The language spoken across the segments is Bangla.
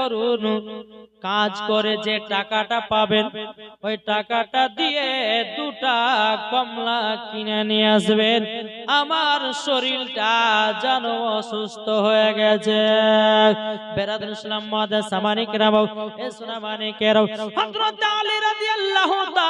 করুন। কাজ করে যে টাকাটা পাবেন, ওই টাকাটা দিয়ে দুটা কমলা কিনে নিয়ে আসবেন। আমার শরীরটা যেন অসুস্থ হয়ে গেছে। বেরাদুল ইসলাম মাদার সামানিক রাবাও এ সোনা মানিকেরাও হযরত আলী রাদিয়াল্লাহু তাআলা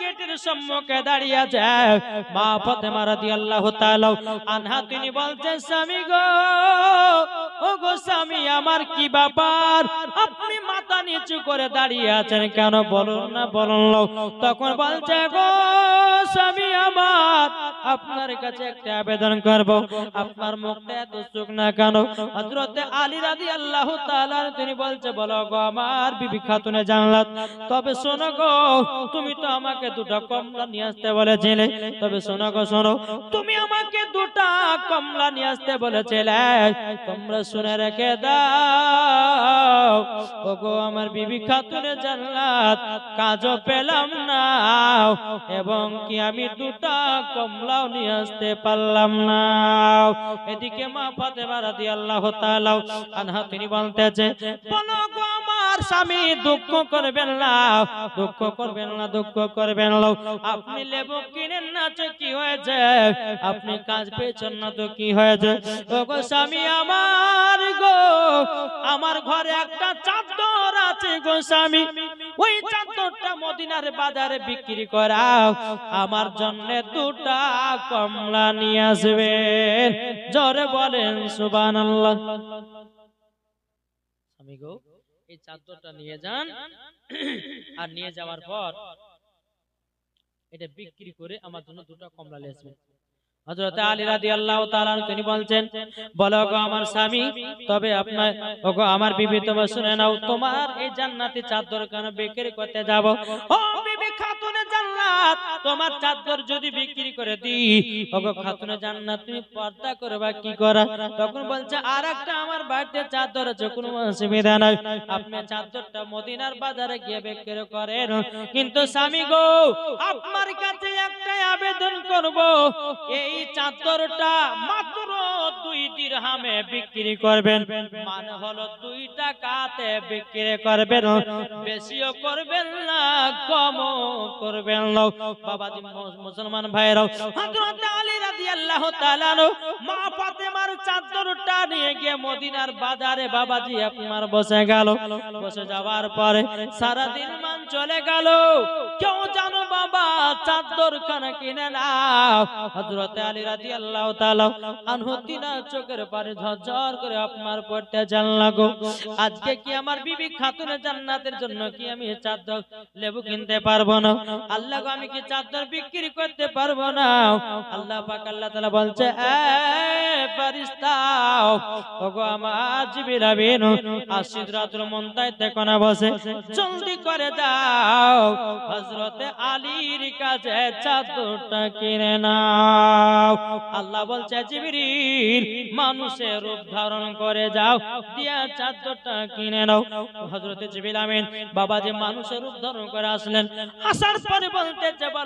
গেটের সম্মুখে দাঁড়িয়ে আছে মা ফাতেমা রাদিয়াল্লাহু তাআলা। আনহা, তিনি বলছে স্বামী গো ও গো স্বামী, আমার কি ব্যাপার? আপনি মাথা নিচু করে দাঁড়িয়ে আছেন কেন? বলুন না, বলুন লো। তখন বলছে, গো স্বামী আমার, আপনার কাছে একটা আবেদন করব। আপনার মুখটা এত চোখ না কেন? হযরতে আলী রাদিয়াল্লাহু তাআলা, তিনি বলছে, বলো গো আমার বিবি খাতুনে জানলাত তবে শোনো গো, তুমি তো আমাকে দুটো কমলা নিয়ে আসতে বলেছিলে। তবে শোনো গো, শোনো, তুমি আমাকে দুটা কমলা নিয়ে আসতে বলেছিলে। তোমরা শুনে রেখে দাও। ও গো আমার বিবি খাতুনে জানলাত কাজও পেলাম না। এবং কি আমি দুটা কমলাও নিয়ে আসতে পারলাম না। এদিকে মা ফাতেমা রাদিয়াল্লাহু তাআলা আনহা তিনি বলতেছে, বলো গো, আমার স্বামী দুঃখ করবেন না। দুঃখ করবেন না, দুঃখ করবেন না। আপনি লেবু কিনেন না, তো কি হয়েছে? আপনি কাজ পেয়েছেন না, তো কি হয়েছে? ও গো স্বামী আমার গো, আমার ঘরে একটা চাদর আছে গো স্বামী। ওই চাদরটা মদিনার বাজারে বিক্রি করাও আমার জন্য দুটা কমলা নিয়ে আসবেন জোরে বলেন, সুবহানাল্লাহ। স্বামী গো এই চাদরটা নিয়ে যান। আর নিয়ে যাওয়ার পর এটা বিক্রি করে আমার জন্য দুটো কমলা লেসবেন আসবেন হযরত আলী রাদিয়াল্লাহু তাআলা তিনি বলছেন বলো গো আমার স্বামী তবে আপনার ওগো আমার বিবি তোমার শুনে নাও তোমার এই জান্নাতি চাদর কেন বিক্রি করতে যাব? ও তোমার চাদর যদি বিক্রি করে দিই, ওগো খাতুনে জান্নাত, তুমি পর্দা করবা কি করা? তখন বলছে আর একটা আমার বাড়িতে চাদর আছে, কোনো অসুবিধা নাই। আপনি চাদরটা মদিনার বাজারে গিয়ে বিক্রি করেন। কিন্তু স্বামী গো, আপনার কাছে একটাই আবেদন করব, এই চাদরটা মাত্র দুই দিরহামে বিক্রি করবেন। মানে হলো দুই টাকাতে বিক্রি করবেন। বেশিও করবেন না, কমও করবেন না। বাবাজি মুসলমান ভাইরাও হযরত আলী রাদিয়াল্লাহু তাআলা আনহু, মা ফাতেমার চাদরটা নিয়ে গিয়ে মদিনার বাজারে, বাবাজি, আপনার বসে গেল। বসে যাওয়ার পরে সারা দিন মান চলে গেল। কেউ জানো বাবা চাদর খানা কিনে নাও। হযরত আলী রাদিয়াল্লাহু তাআলা আনহু তিনা চোখের পানি ঝরঝর করে আপনার পড়তে জান লাগো। আজকে কি আমার বিবি খাতুনে জান্নাতের জন্য কি আমি চাদর, লেবু কিনতে পারব না? আল্লাহ আমি কি চাদর বিক্রি করতে পারব না। আল্লাহ পাক, আল্লাহ তাআলা বলছে বসে। করে কিনে নাও। আল্লাহ বলছে মানুষের রূপ ধারণ করে যাও, দিয়া চাদরটা কিনে নাও। হযরতে জিবরিল আমিন বাবা যে মানুষের রূপ ধারণ করে আসলেন। আসার পরে বলতে, যে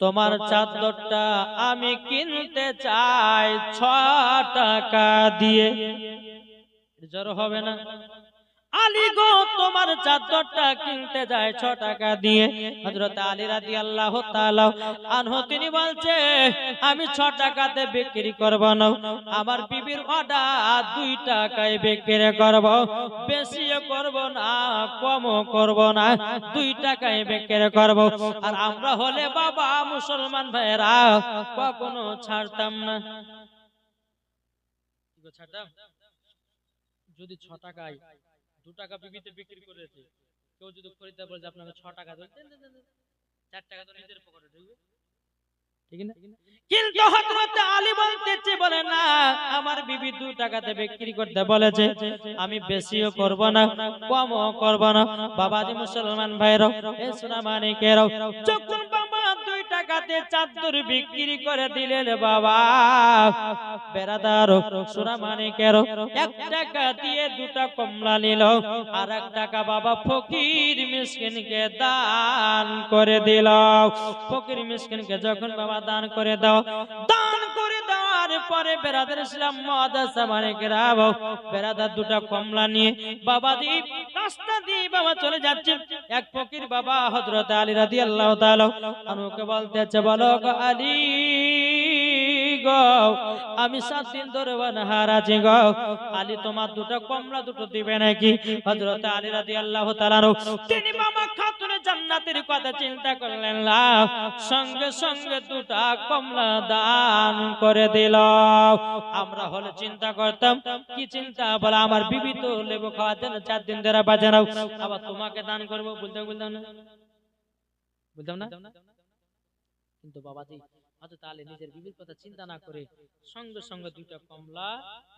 তোমার চাদরটা আমি কিনতে চাই ছ টাকা দিয়ে। জ্বর হবে না? গো, তোমার কিনতে যায় ছ টাকা দিয়ে। বলছে, আমি ছ টাকাতে বিক্রি করব না। আমার বিবির অর্ডার দুই টাকায় বিক্রি করব। বেশিও করব না, কমও করব না, দুই টাকায় বিক্রি করব। আর আমরা হলে বাবা মুসলমান ভাইরা কখনো ছাড়তাম না। যদি ছ টাকায় দু টাকা বিক্রি করেছে। কেউ যদি খরিদ্দার বলে আপনাকে ছ টাকা। চার টাকা তো নিজের পকেটে ঢুকবে। কিন্তু না, আমার টাকাতে বিক্রি করতে বলেছে। আমি বেশিও করব না, কমও করব না। বাবাজি মুসলমান ভাইরাও এ সোনা দুই টাকাতে চাদর বিক্রি করে দিলেন বাবা। বেড়াদার সোনা মানিকের এক টাকা দিয়ে দুটা কমলা নিল, আর এক টাকা বাবা ফকির মিসকিনকে দান করে দিল। ফকির মিসকিনকে যখন বাবা দান করে দাও, দান পরে বেড়াদার ইসলাম মাদাসা মানে কেরাব বেড়াদার দুটা কমলা নিয়ে, বাবা দি, রাস্তা দিয়ে বাবা চলে যাচ্ছে। এক ফকির বাবা হযরত আলী রাদিয়াল্লাহু তাআলা আনুকে বলতেছে বলো গো আলী আমি সাত দিন ধরে বানহার আছি গো। আলী তোমার দুটো কমলা দুটো দিবে নাকি? হযরত আলী রাদিয়াল্লাহু আল্লাহ তিনি বাবা খাতুনে জান্নাতের কথা চিন্তা করলেন সঙ্গে সঙ্গে দুটা কমলা দান করে দিল। আমরা হলে চিন্তা করতাম, কি চিন্তা? বলে, আমার বিবি তো লেবু খাওয়াতে না চার দিন ধরে বাজে নাও আবার তোমাকে দান করব, বলতে বলতাম না? বলতাম না? কিন্তু বাবাজি হযরত আলী নিজের বিবির কথা চিন্তা না করে সঙ্গে সঙ্গে দুইটা কমলা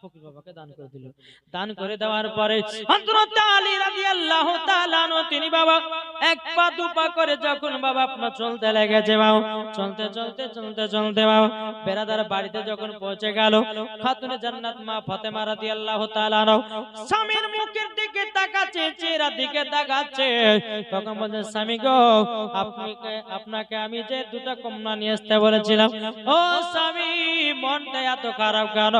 ফকির বাবাকে দান করে দিল। দান করে দেওয়ার পরে হযরত আলী রাদিয়াল্লাহু তাআলা তিনি বাবা এক পা দু পা করে যখন বাবা আপনার চলতে লেগেছে বাবা চলতে চলতে চলতে চলতে বাবা বেরাদার বাড়িতে যখন পৌঁছে গেল খাতুনে জান্নাত মা ফাতেমা রাদিয়াল্লাহু তাআলা স্বামীর মুখের দিকে তাকাচ্ছে চেহারা দিকে তাকাচ্ছে তখন বলছে স্বামী গো আপনাকে আপনাকে আমি যে দুটা কমলা নিয়ে আসতে বলেছিলাম, ও স্বামী, মনটা এত খারাপ কেন?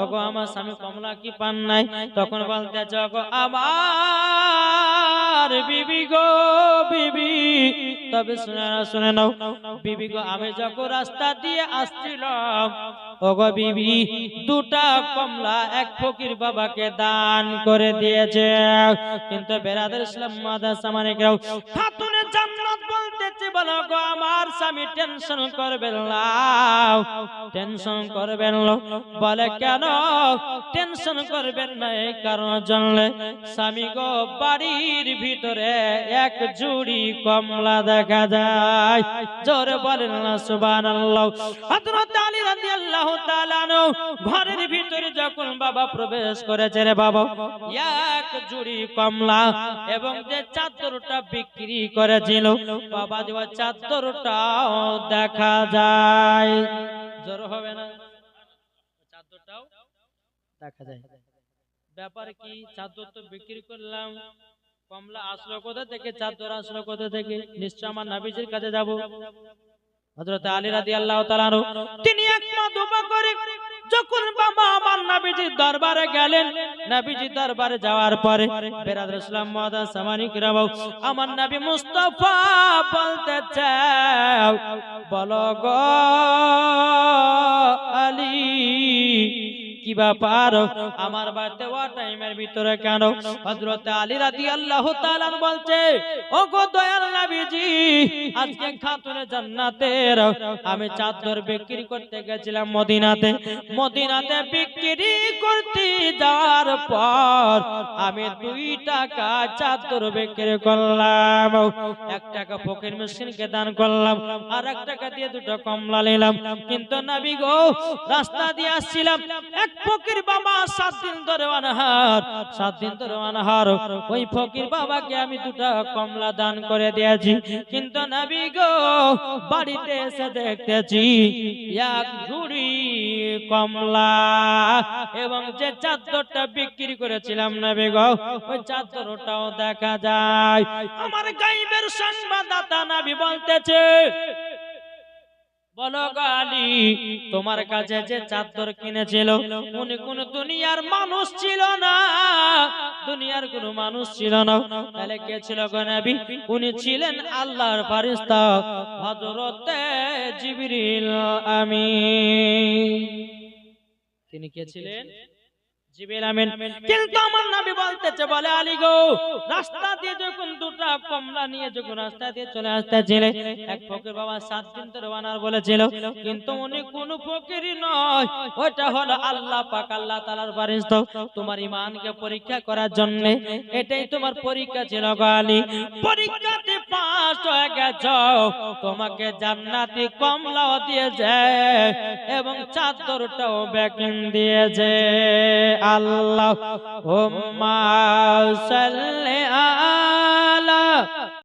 ওগো, আমার স্বামী কমলা কি পান নাই? তখন বলতে গো আমার বিবি গো, বিবি। তবে শুনে না শুনে নাও, বিবি গো, আমি যখন রাস্তা দিয়ে আসছিলাম বিবি, দুটা কমলা এক ফকির বাবাকে দান করে দিয়েছে। কিন্তু বেরাদের ইসলাম মাদাসা মানে কেউ খাতুনে জান্নাত বলতেছে, বলো গো, আমার স্বামী টেনশন করবেন না। টেনশন করবেন না, বলে, কেন? টেনশন করবেন না, এই কারণ জানলে স্বামী গো, বাড়ির ভিতরে এক জুড়ি কমলা দেখা যায়। জোরে বলেন না, সুবহানাল্লাহ। হযরত আলী রাদিয়াল্লাহু ঘরের ভিতরে যখন বাবা প্রবেশ বাবা, এক জুড়ি কমলা এবং যে চাদরটা বিক্রি করেছিল, বাবা যে চাদরটাও দেখা যায়। জোর হবে না? চাদরটাও দেখা যায়। ব্যাপার কি, চাদর তো বিক্রি করলাম, কমলা আসলো কোথা থেকে, চাদর আসলো কোথা থেকে? নিশ্চয় আমার নাবিজির কাছে যাব। হযরত আলী রাদিয়াল্লাহু তাআলা তিনি এক পা করে যখন বাবা আমার নবীজির দরবারে গেলেন, নাবিজির দরবারে যাওয়ার পরে বেরাদুল ইসলাম মাদা সামানি কিরাবাও আমার নবী মুস্তাফা বলতেছে বলো গো ব্যাপার আমার বাড়িতে ওয়া টাইমের ভিতরে কেন? হযরত আলী রাদিয়াল্লাহু তাআলা বলছে ও গো দয়াল নবীজি, আজকে খাতুনে জান্নাতের আমি চাদর বিক্রি করতে গেছিলাম মদিনাতে। মদিনাতে বিক্রি করতে যাওয়ার পর আমি দুই টাকা চাদর বিক্রি করলাম। এক টাকা ফকির মিসকিনকে দান করলাম, আর এক টাকা দিয়ে দুটো কমলা নিলাম। কিন্তু নবী গো রাস্তা দিয়ে আসছিলাম, এক ফকির বাবা সাত দিন ধরে অনাহার, সাত দিন ধরে অনাহার। ওই ফকির বাবাকে আমি দুটা কমলা দান করে দিয়েছি। কিন্তু নবী গো, বাড়িতে এসে দেখতেছি, এক ঝুড়ি কমলা এবং যে চাদরটা বিক্রি করেছিলাম নবী গো, ওই চাদরটাও দেখা যায়। আমার গাইবের সংবাদদাতা নবী বলতেছে বলো গালি তোমার কাছে যে চাদর কিনেছিল উনি কোন দুনিয়ার মানুষ ছিল না। দুনিয়ার কোন মানুষ ছিল না। তাহলে কে ছিল গনাবি উনি ছিলেন আল্লাহর ফারিস্তা হযরতে জিবরিল আমিন। তিনি কে ছিলেন? কিন্তু আমার বলতেছে, বলে, আলী গো, রাস্তা দিয়ে যখন দুটা কমলা নিয়ে যখন রাস্তা দিয়ে চলে এক বাবা সাত দিন ধরে বলেছিল, কিন্তু উনি কোন ফকিরই নয় ওটা হলো আল্লাহ পাক, আল্লাহ তাআলার ফারিস্তা তোমার ইমানকে পরীক্ষা করার জন্য, এটাই তোমার পরীক্ষা ছিল গালি পরীক্ষাতে পাস হয়ে গেছ। তোমাকে জান্নাতি কমলাও দিয়েছে এবং চাদরটাও বেকিন দিয়েছে। আল্লাহ হুম্মা সাল্লি আলা